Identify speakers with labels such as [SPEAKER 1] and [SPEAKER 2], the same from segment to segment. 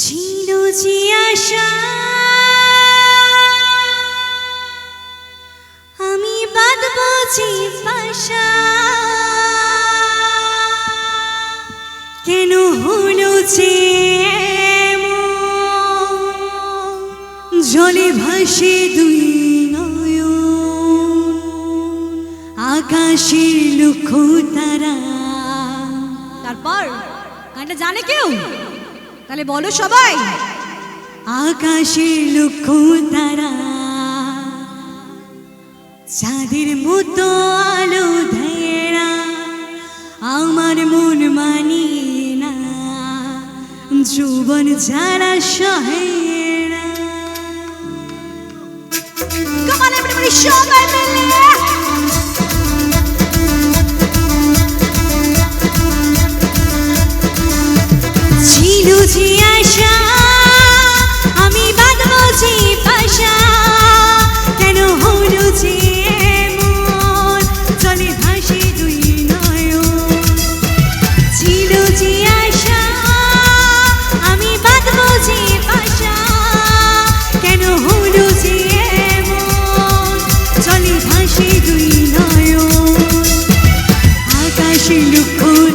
[SPEAKER 1] ছিল যে আশা। আমি বাঁধব যে পাশা কেন হলো যে জলে ভাসে দুই নয়ন। আকাশের লক্ষ্য তারা।
[SPEAKER 2] তারপর গানটা জানে কেউ? তাহলে বলো সবাই।
[SPEAKER 1] আকাশের লক্ষ্য তারা চাঁদের মতো আলো ধেরা আমার মন মানি না যৌবন যারা সহেরা
[SPEAKER 2] everybody, সবাই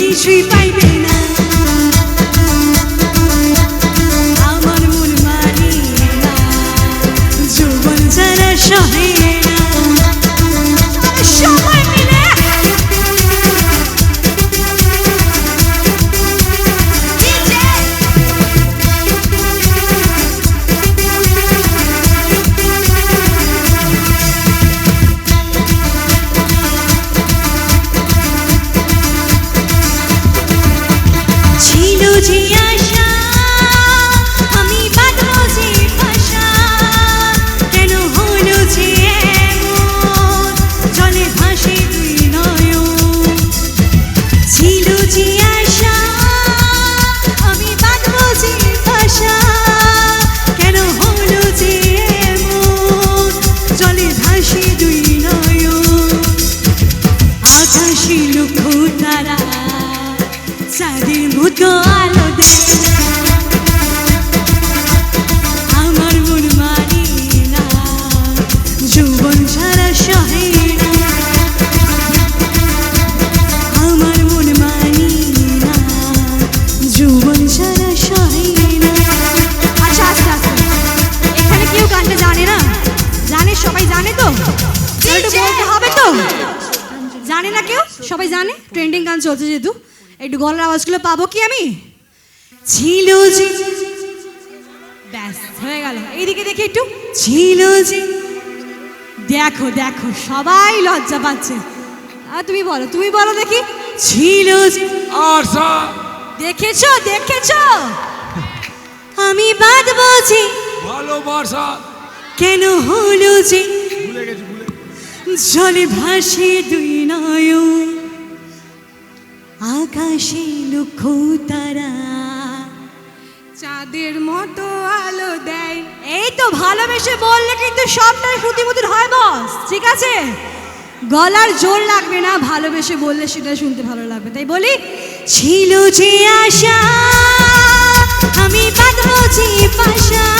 [SPEAKER 1] ফিরে কিছুই পাইবে না মতো আলো আমার মন মানি না যৌবন ছাড়া সহে আমার মন মানি না যৌবন ছাড়া সহে
[SPEAKER 2] আচ্ছা আচ্ছা আচ্ছা। এখানে কেউ গানটা জানে না? জানে সবাই জানে তো? হবে তো? জানে না কেউ? সবাই জানে? ট্রেন্ডিং গান চলছে যেহেতু। একটু গলার আওয়াজগুলো পাবো কি আমি?
[SPEAKER 1] ছিল যে
[SPEAKER 2] ব্যাস হয়ে গেল। এইদিকে দেখি একটু।
[SPEAKER 1] ছিল যে
[SPEAKER 2] দেখো দেখো সবাই লজ্জা পাচ্ছে। আর তুমি বলো তুমি বলো দেখি।
[SPEAKER 1] ছিল যে
[SPEAKER 3] আশা
[SPEAKER 2] দেখেছ দেখেছ?
[SPEAKER 1] আমি বাঁধব যে
[SPEAKER 3] ভালোবাসা
[SPEAKER 1] কেন হলো যে। জলে ভাসে দুই নয়ন। আকাশে লক্ষ তারা।
[SPEAKER 4] চাঁদের মতো আলো দেয়।
[SPEAKER 2] এই তো ভালোবেসে বললে কিন্তু সবটাই শ্রুতিমধুর হয় বস। ঠিক আছে? গলার জোর লাগবে না ভালোবেসে বললে সেটা শুনতে ভালো লাগবে। তাই বলি
[SPEAKER 1] ছিল যে আশা আমি বাঁধবো যে পাশা